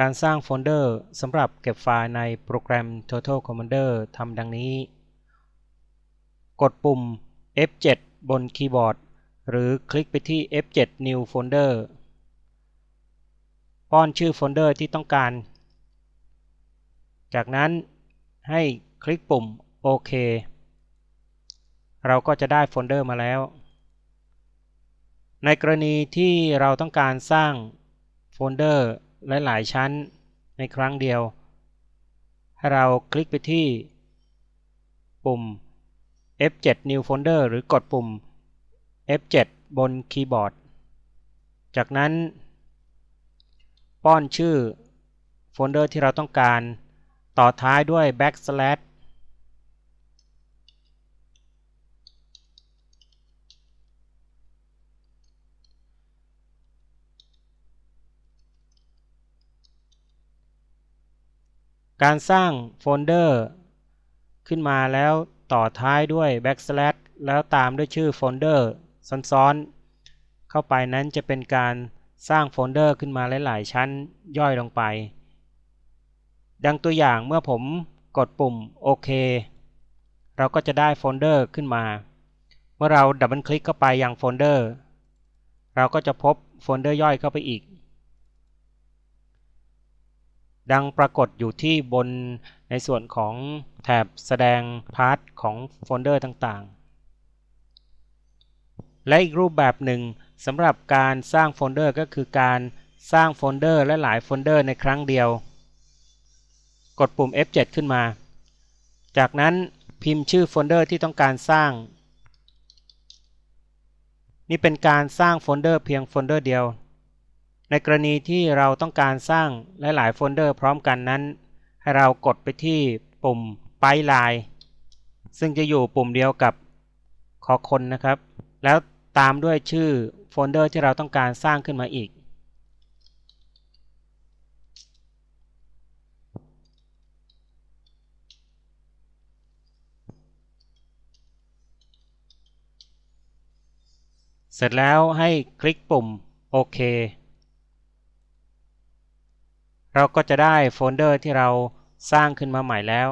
การสร้างโฟลเดอร์สำหรับเก็บไฟล์ในโปรแกรม Total Commander ทำดังนี้ กดปุ่ม F7 บนคีย์บอร์ด หรือคลิกไปที่ F7 New Folder ป้อนชื่อโฟลเดอร์ที่ต้องการ จากนั้นให้คลิกปุ่มโอเค เราก็จะได้โฟลเดอร์มาแล้ว ในกรณีที่เราต้องการสร้างโฟลเดอร์ หลาย ๆ ชั้นในครั้งเดียว ให้เราคลิกไปที่ปุ่ม F7 New Folder หรือกดปุ่ม F7 บนคีย์บอร์ด จากนั้น ป้อนชื่อโฟลเดอร์ที่เราต้องการต่อท้ายด้วย backslash การสร้างโฟลเดอร์ขึ้นมาแล้วต่อท้ายด้วย backslash แล้วตามด้วยชื่อโฟลเดอร์ซ้อนๆ เข้าไปนั้นจะเป็นการสร้างโฟลเดอร์ขึ้นมาหลาย ๆ ชั้นย่อยลงไป ดังตัวอย่างเมื่อผมกดปุ่มโอเคเราก็จะได้โฟลเดอร์ขึ้นมา เมื่อเราดับเบิลคลิกเข้าไปยังโฟลเดอร์ เราก็จะพบโฟลเดอร์ย่อยเข้าไปอีก ดังปรากฏอยู่ที่บนในส่วนของแถบแสดงพาร์ทของโฟลเดอร์ต่างๆ และอีกรูปแบบหนึ่งสำหรับการสร้างโฟลเดอร์ก็คือการสร้างโฟลเดอร์และหลายโฟลเดอร์ในครั้งเดียว กดปุ่ม F7 ขึ้นมา จากนั้นพิมพ์ชื่อโฟลเดอร์ที่ต้องการสร้าง นี่เป็นการสร้างโฟลเดอร์เพียงโฟลเดอร์เดียว ในกรณีที่เราต้องการสร้างหลายๆโฟลเดอร์พร้อมกันนั้น ให้เรากดไปที่ปุ่มไปไลายซึ่งจะอยู่ปุ่มเดียวกับคอคนนะครับ แล้วตามด้วยชื่อโฟลเดอร์ที่เราต้องการสร้างขึ้นมาอีก เสร็จแล้วให้คลิกปุ่มโอเค เราก็จะได้โฟลเดอร์ที่เราสร้างขึ้นมาใหม่แล้ว